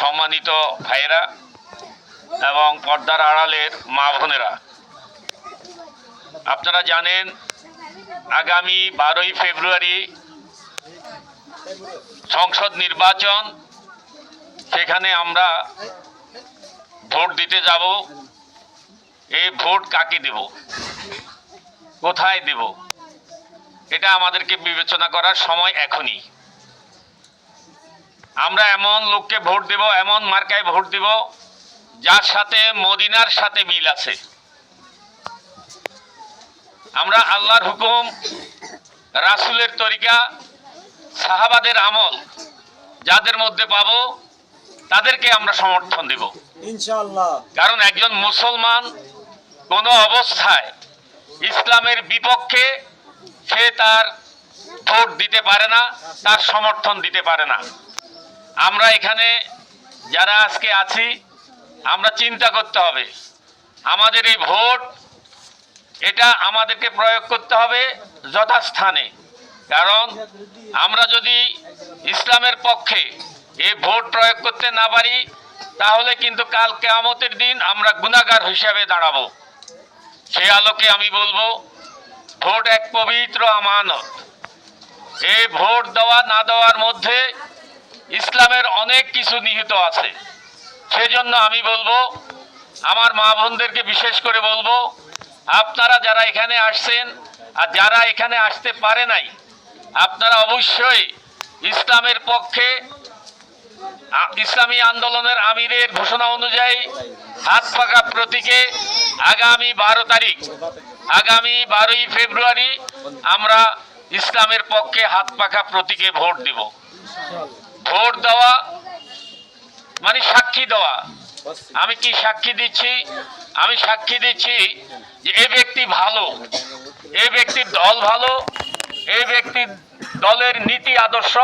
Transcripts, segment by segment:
সম্মানিত ভাইয়েরা এবং পর্দার আড়ালের মা বোনেরা। আপনারা জানেন, আগামী বারোই ফেব্রুয়ারি সংসদ নির্বাচন, সেখানে আমরা ভোট দিতে যাব। এই ভোট কাকে দেব? কোথায় দেব? এটা আমাদেরকে বিবেচনা করার সময় এখনই। আমরা এমন লোককে ভোট দেব এমন মার্কায় ভোট দেব যার সাথে মদিনার সাথে মিল আছে। আমরা আল্লাহর হুকুম রাসুলের তরিকা সাহাবাদের আমল যাদের মধ্যে পাবো তাদেরকে আমরা সমর্থন দেব। ইনশাআল্লাহ। কারণ একজন মুসলমান কোনো অবস্থায় ইসলামের বিপক্ষে সে তার ভোট দিতে পারে না তার সমর্থন দিতে পারে না। আমরা এখানে যারা আজকে আছি, আমরা চিন্তা করতে হবে। আমাদের এই ভোট, এটা আমাদেরকে প্রয়োগ করতে হবে যথাস্থানে। কারণ আমরা যদি ইসলামের পক্ষে এই ভোট প্রয়োগ করতে না পারি, তাহলে কিন্তু কাল কেয়ামতের দিন আমরা গুণাগার হিসাবে দাঁড়াবো। সে আলোকে আমি বলব, ভোট এক পবিত্র আমানত। এই ভোট দেওয়া না দেওয়ার মধ্যে ইসলামের অনেক কিছু নিহিত আছে। সেজন্য আমি বলব, আমার মা বোনদেরকে বিশেষ করে বলব, আপনারা যারা এখানে আসছেন আর যারা এখানে আসতে পারে নাই, আপনারা অবশ্যই ইসলামের পক্ষে ইসলামী আন্দোলনের আমিরের ঘোষণা অনুযায়ী হাত পাকা প্রতীকে আগামী বারো তারিখ, আগামী বারোই ফেব্রুয়ারি আমরা ইসলামের পক্ষে হাত পাকা প্রতীকে ভোট দিব। ভোট দেওয়া মানে সাক্ষী দেওয়া। আমি কি সাক্ষী দিচ্ছি? আমি সাক্ষী দিচ্ছি যে এ ব্যক্তি ভালো, এ ব্যক্তির দল ভালো এই ব্যক্তির দলের নীতি আদর্শ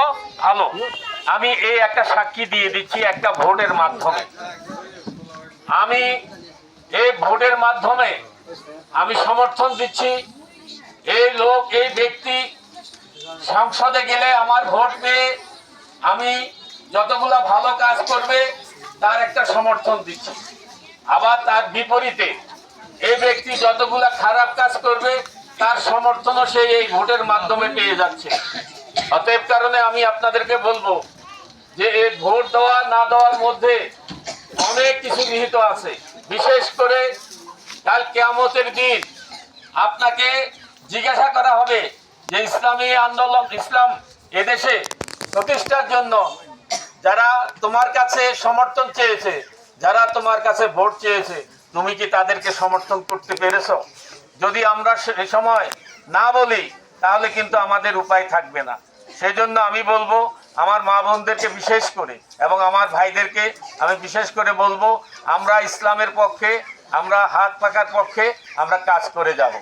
ভালো। আমি এই একটা সাক্ষী দিয়ে দিচ্ছি একটা ভোটের মাধ্যমে। আমি এই ভোটের মাধ্যমে আমি সমর্থন দিচ্ছি এই লোক, এই ব্যক্তি সংসদে গেলে আমার ভোট পেয়ে আমি যতগুলা ভালো কাজ করবে, তার একটা সমর্থন দিচ্ছি। আবার তার বিপরীতে এই ব্যক্তি যতগুলা খারাপ কাজ করবে, তার সমর্থনও সে এই ভোটের মাধ্যমে পেয়ে যাচ্ছে। অতএব কারণে আমি আপনাদেরকে বলব যে এই ভোট দেওয়া, না দেওয়ার মধ্যে অনেক কিছু নিহিত আছে। বিশেষ করে কাল কেয়ামতের দিন আপনাকে জিজ্ঞাসা করা হবে যে, ইসলামী আন্দোলন, ইসলাম এদেশে প্রতিষ্ঠার জন্য যারা তোমার কাছে সমর্থন চেয়েছে, যারা তোমার কাছে ভোট চেয়েছে, তুমি কি তাদেরকে সমর্থন করতে পেরেছ? যদি আমরা সে সময় না বলি, তাহলে কিন্তু আমাদের উপায় থাকবে না। সেই জন্য আমি বলব, আমার মা বোনদেরকে বিশেষ করে এবং আমার ভাইদেরকে আমি বিশেষ করে বলব, আমরা ইসলামের পক্ষে, আমরা হাত পাকার পক্ষে আমরা কাজ করে যাব।